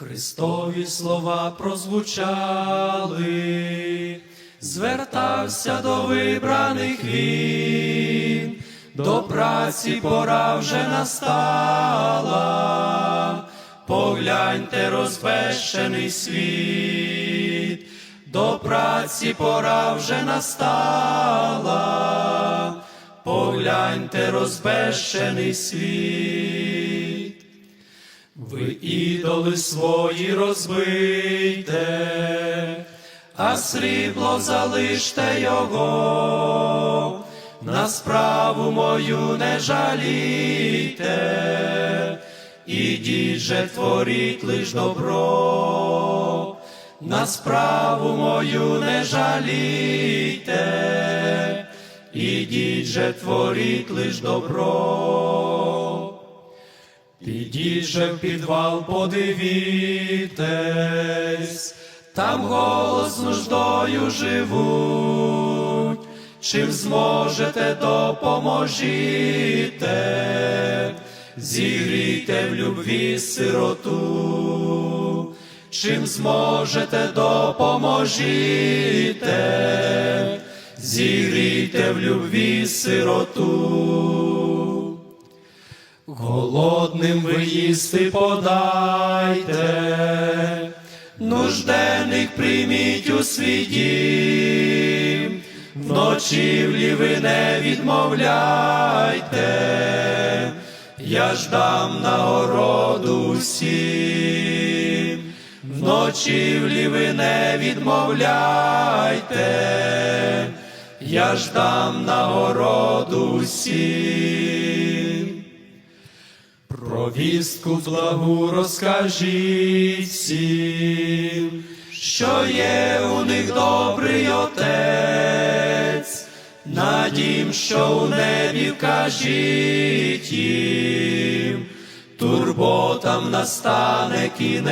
Христові слова прозвучали, звертався до вибраних він, до праці пора вже настала, погляньте розбещений світ, до праці пора вже настала, погляньте розбещений світ. Ви ідоли свої розбийте, а срібло залиште його, на справу мою не жалійте, ідіть же творіть лиш добро, на справу мою не жалійте, ідіть же творіть лиш добро. Підіть же в підвал, подивітесь, там голос нуждою живуть, чим зможете, допоможіте, зігрійте в любві сироту, чим зможете, допоможіте, зігрійте в любві сироту. Голодним ви їсти подайте, нужденних прийміть у свій дім, в ночівлі ви не відмовляйте, я ж дам нагороду усім, в ночівлі ви не відмовляйте, я ж дам нагороду усім. Про вістку благу розкажіть всім, що є у них добрий отець, на дім, що у небі вкажіть їм, турботам настане кінець,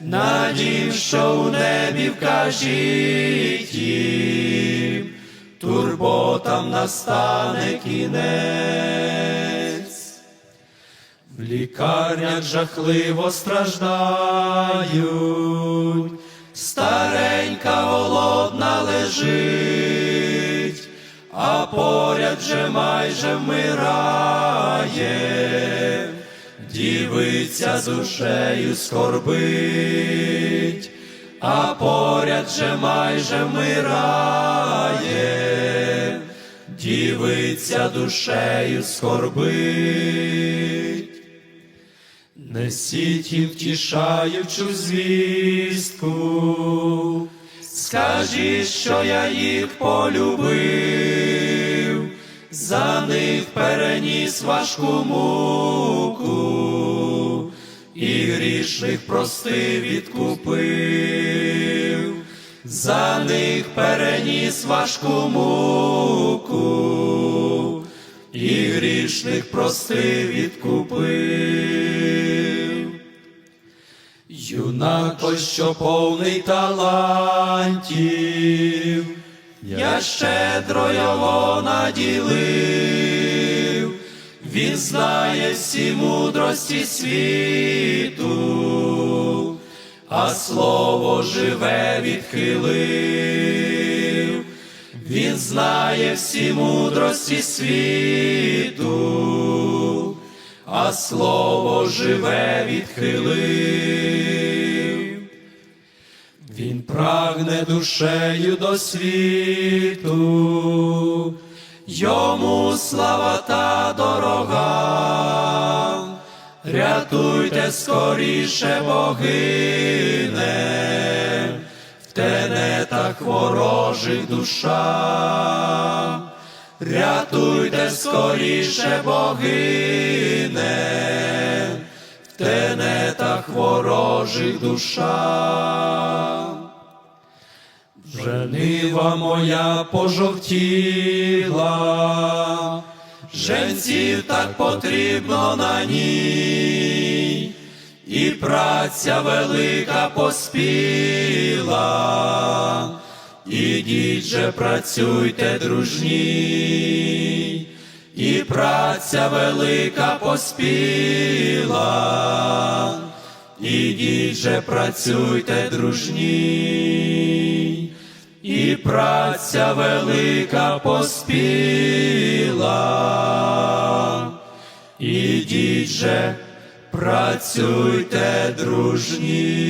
на дім, що у небі вкажіть їм, турботам настане кінець. В лікарнях жахливо страждають, старенька голодна лежить, а поряд же майже вмирає, дівиця з душею скорбить, а поряд же майже вмирає, дівиця душею скорбить. Несіть їм втішаючу звістку, скажіть, що я їх полюбив, за них переніс важку муку, і грішних простив відкупив, за них переніс важку муку, і грішних простив відкупив. Юнак той, що повний талантів, я щедро його наділив, він знає всі мудрості світу, а слово живе відхилив. Він знає всі мудрості світу, а слово живе відхилив. Прагне душею до світу, йому слава та дорога, рятуйте скоріше богине, в тенетах ворожих душа, рятуйте скоріше богине, в тенетах ворожих душа. Вже моя пожовтіла, женців так потрібно на ній, і праця велика поспіла, ідіть же працюйте дружні, і праця велика поспіла, ідіть же працюйте дружні, і праця велика поспіла, ідіть же працюйте дружні.